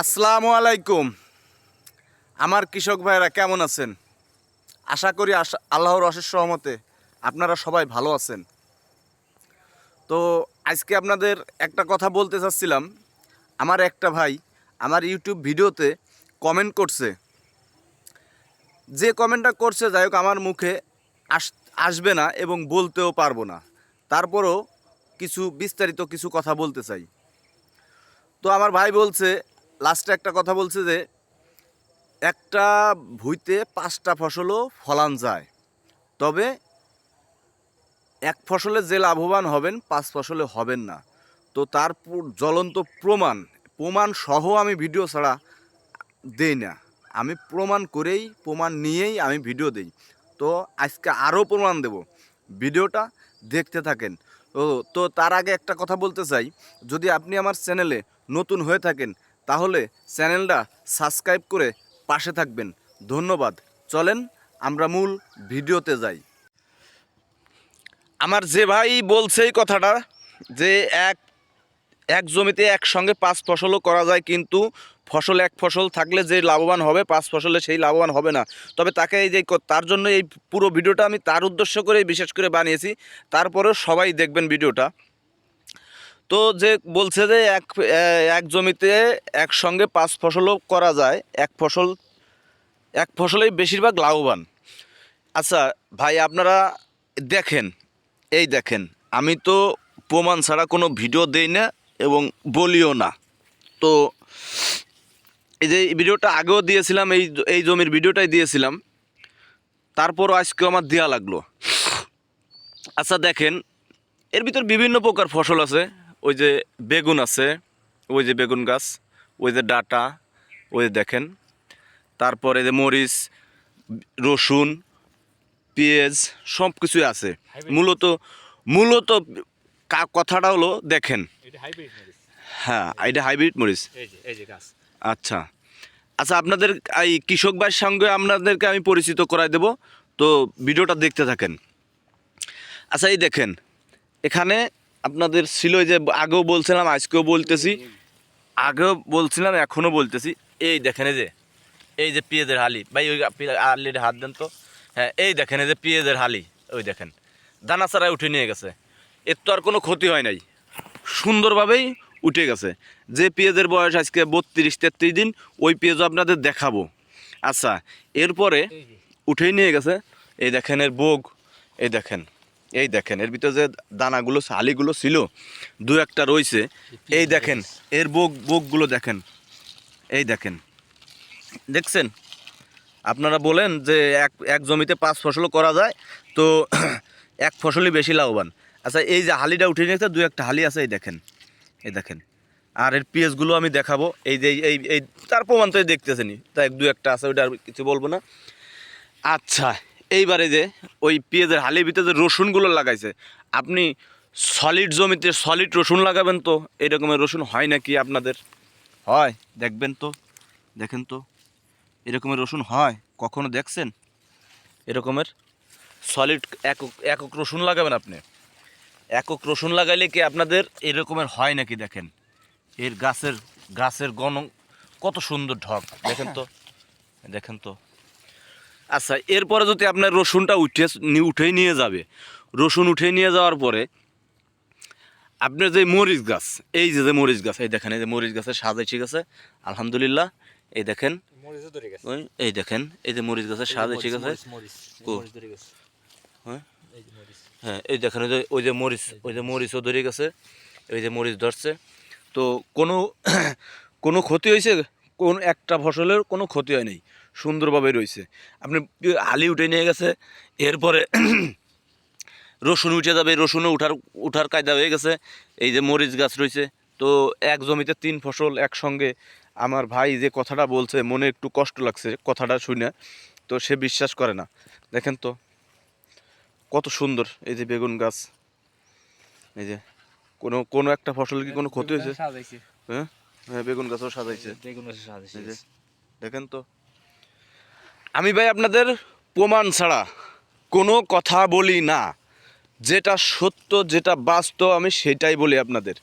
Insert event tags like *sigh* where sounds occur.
আসসালামু আলাইকুম। আমার কৃষক ভাইরা কেমন আছেন? আশা করি আল্লাহর অশেষ সহমতে আপনারা সবাই ভালো আছেন। তো আজকে আপনাদের একটা কথা বলতে চাচ্ছিলাম। আমার একটা ভাই আমার ইউটিউব ভিডিওতে কমেন্ট করছে। যে কমেন্টটা করছে, যাই হোক, আমার মুখে আস আসবে না এবং বলতেও পারব না। তারপরও কিছু বিস্তারিত কিছু কথা বলতে চাই। তো আমার ভাই বলছে লাস্টে একটা কথা বলছে যে, একটা ভুইতে পাঁচটা ফসলও ফলান যায়। তবে এক ফসলে যে লাভবান হবেন, পাঁচ ফসলে হবেন না। তো তার জ্বলন্ত প্রমাণ প্রমাণ সহ আমি ভিডিও ছাড়া দেই না। আমি প্রমাণ করেই, প্রমাণ নিয়েই আমি ভিডিও দেই। তো আজকে আরও প্রমাণ দেব। ভিডিওটা দেখতে থাকেন। তো তো তার আগে একটা কথা বলতে চাই। যদি আপনি আমার চ্যানেলে নতুন হয়ে থাকেন তাহলে চ্যানেলটা সাবস্ক্রাইব করে পাশে থাকবেন। ধন্যবাদ। চলেন, আমরা মূল ভিডিওতে যাই। আমার যে ভাই বলছে এই কথাটা যে এক এক জমিতে একসঙ্গে পাঁচ ফসলও করা যায়, কিন্তু ফসল এক ফসল থাকলে যে লাভবান হবে, পাঁচ ফসলে সেই লাভবান হবে না। তবে তাকে এই যে তার জন্য এই পুরো ভিডিওটা আমি তার উদ্দেশ্য করে বিশেষ করে বানিয়েছি। তারপরেও সবাই দেখবেন ভিডিওটা। তো যে বলছে যে এক এক জমিতে একসঙ্গে পাঁচ ফসলও করা যায়, এক ফসল, এক ফসলেই বেশিরভাগ লাভবান। আচ্ছা ভাই আপনারা দেখেন, এই দেখেন, আমি তো প্রমাণ ছাড়া কোনো ভিডিও দেই না এবং বলিও না। তো এই যে ভিডিওটা আগেও দিয়েছিলাম, এই এই জমির ভিডিওটাই দিয়েছিলাম, তারপরও আজকে আমার দেওয়া লাগল। আচ্ছা দেখেন, এর ভিতর বিভিন্ন প্রকার ফসল আছে। ওই যে বেগুন আছে ওই যে বেগুন গাছ ওই যে ডাটা ওই যে দেখেন। তারপরে যে মরিচ রসুন পেঁয়াজ সব কিছুই আছে মূলত মূলত কথাটা হলো দেখেন। হ্যাঁ এটা হাইব্রিড মরিচ। আচ্ছা। আচ্ছা আপনাদের এই কৃষক ভাইয়ের সঙ্গে আপনাদেরকে আমি পরিচিত করাই দেব। তো ভিডিওটা দেখতে থাকেন। আচ্ছা এই দেখেন এখানে আপনাদের ছিল যে আগেও বলছিলাম আজকেও বলতেছি। আগেও বলছিলাম এখনও বলতেছি। এই দেখেন এই যে এই যে পেঁয়াজের হালি। ভাই ওই আলির হাত দেন তো। হ্যাঁ এই দেখেন এই যে পেঁয়াজের হালি ওই দেখেন। দানা চারায় উঠে নিয়ে গেছে। এর তো আর কোনো ক্ষতি হয় নাই। সুন্দরভাবেই উঠে গেছে। যে পেঁয়াজের বয়স আজকে বত্রিশ তেত্রিশ দিন ওই পেঁয়াজও আপনাদের দেখাবো। আচ্ছা এরপরে উঠেই নিয়ে গেছে। এই দেখেন এর বোগ এই দেখেন। এই দেখেন, এর ভিতরে যে দানাগুলো, শালিগুলো ছিল, দু একটা রয়েছে। এই দেখেন, এর বোগ বোগগুলো দেখেন। এই দেখেন, দেখছেন? আপনারা বলেন যে এক এক জমিতে পাঁচ ফসল করা যায়, তো *clears throat* এক ফসলই বেশি লাভবান। আচ্ছা এই যে হালিটা উঠে নিয়েছে দু একটা হালি আছে, এই দেখেন এই দেখেন। আর এর পিএসগুলো আমি দেখাবো, এই যে, এই এই তার প্রমাণ তো দেখতেছেনি তাই দু একটা আছে, ওইটা আর কিছু বলব না। আচ্ছা এইবারে যে ওই পেঁয়াজের হালির ভিতরে যে রসুনগুলো লাগাইছে আপনি সলিড জমিতে সলিড রসুন লাগাবেন তো? এরকমের রসুন হয় নাকি আপনাদের? হয় দেখবেন তো দেখেন তো এরকমের রসুন হয় কখনো দেখছেন? এরকমের সলিড একক একক রসুন লাগাবেন আপনি? একক রসুন লাগাইলে কি আপনাদের এরকমের হয় নাকি দেখেন? এর গাছের গাছের গণ কত সুন্দর ঢক দেখেন তো দেখেন তো। আচ্ছা এরপরে যদি আপনার রসুনটা উঠে উঠেই নিয়ে যাবে রসুন উঠে নিয়ে যাওয়ার পরে আপনার যে মরিচ গাছ এই যে যে মরিচ গাছ এই দেখেন এই যে মরিচ গাছের সাজাই ঠিক আছে? আলহামদুলিল্লাহ এই দেখেন। এই দেখেন এই যে মরিচ গাছের সাজাই ঠিক আছে? হ্যাঁ? এই হ্যাঁ এই দেখেন ওই যে ওই যে মরিচ ওই যে মরিচও ধরে গেছে ওই যে মরিচ ধরছে। তো কোনো *coughs* কোনো ক্ষতি হয়েছে? কোন একটা ফসলের কোনো ক্ষতি হয় নাই। সুন্দরভাবে রয়েছে। আপনি আলি উঠে নিয়ে গেছে এরপরে *clears throat* রসুন উঠে যাবে রসুনও উঠার উঠার কায়দা হয়ে গেছে। এই যে মরিচ গাছ রয়েছে তো এক জমিতে তিন ফসল একসঙ্গে। আমার ভাই যে কথাটা বলছে মনে একটু কষ্ট লাগছে কথাটা শুনে তো সে বিশ্বাস করে না। দেখেন তো কত সুন্দর এই যে বেগুন গাছ। এই যে কোনো কোনো একটা ফসল কি কোনো ক্ষতি হয়েছে? হ্যাঁ হ্যাঁ বেগুন গাছও সাজাইছে। বেগুন গাছে সাজাইছে দেখেন তো আমি ভাই আপনাদের প্রমাণ ছাড়া কোনো কথা বলি না। যেটা সত্য, যেটা বাস্তব, আমি সেটাই বলি আপনাদের।